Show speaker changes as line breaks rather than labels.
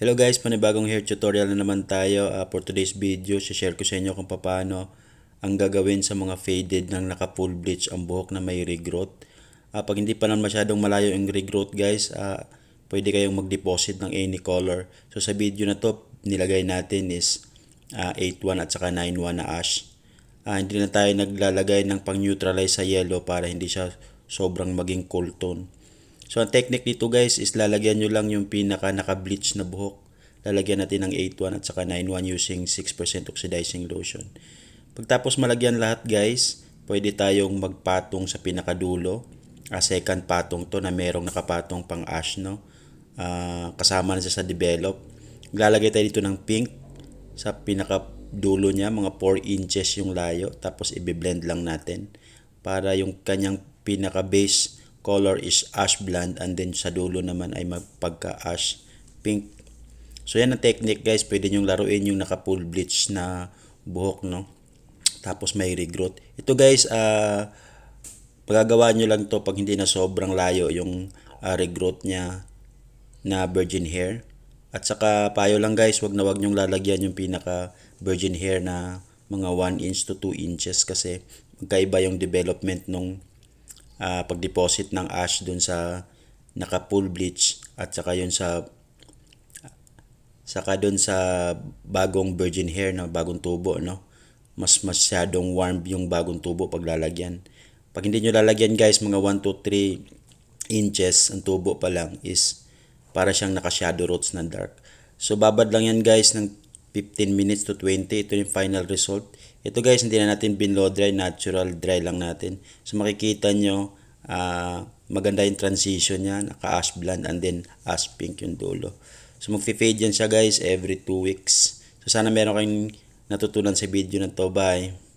Hello guys, panibagong hair tutorial na naman tayo. Ah, for today's video, share ko sa inyo kung paano ang gagawin sa mga faded ng naka full bleach ang buhok na may regrowth. Ah, pag hindi pa naman masyadong malayo yung regrowth guys, ah, pwede kayong mag-deposit ng any color. So sa video na to, nilagay natin is ah, 8.1 at saka 9.1 na ash. Ah, hindi na tayo naglalagay ng pang-neutralize sa yellow para hindi siya sobrang maging cool tone. So, ang technique dito guys is lalagyan nyo lang yung pinaka naka-bleach na buhok. Lalagyan natin ng 8.1 at saka 9.1 using 6% oxidizing lotion. Pagtapos malagyan lahat guys, pwede tayong magpatong sa pinakadulo. Ah, second patong to na merong nakapatong pang ash no. Ah, kasama na siya sa develop. Lalagay tayo dito ng pink sa pinakadulo niya, mga 4 inches yung layo. Tapos i-blend lang natin para yung kanyang pinaka-base color is ash blonde and then sa dulo naman ay magpagka-ash pink. So yan ang technique guys, pwede nyong laruin yung naka full bleach na buhok no. Tapos may regrowth. Ito guys, ah pagagawa nyo lang to pag hindi na sobrang layo yung ah, regrowth niya na virgin hair. At saka payo lang guys, wag na wag nyong lalagyan yung pinaka virgin hair na mga 1 inch to 2 inches kasi magkaiba yung development nung ah, pag-deposit ng ash dun sa naka full bleach at saka yun sa saka dun sa bagong virgin hair na bagong tubo no? Mas masyadong warm yung bagong tubo pag lalagyan. Pag hindi nyo lalagyan guys mga 1 to 3 inches ang tubo pa lang is para siyang naka shadow roots na dark. So babad lang yan guys ng 15 minutes to 20 ito yung final result. Ito guys hindi na natin binlow dry natural dry lang natin. So makikita nyo ah, maganda yung transition niya naka ash blonde and then ash pink yung dulo. So magfi-fade yan siya guys every 2 weeks. So sana meron kayong natutunan sa video na to. Bye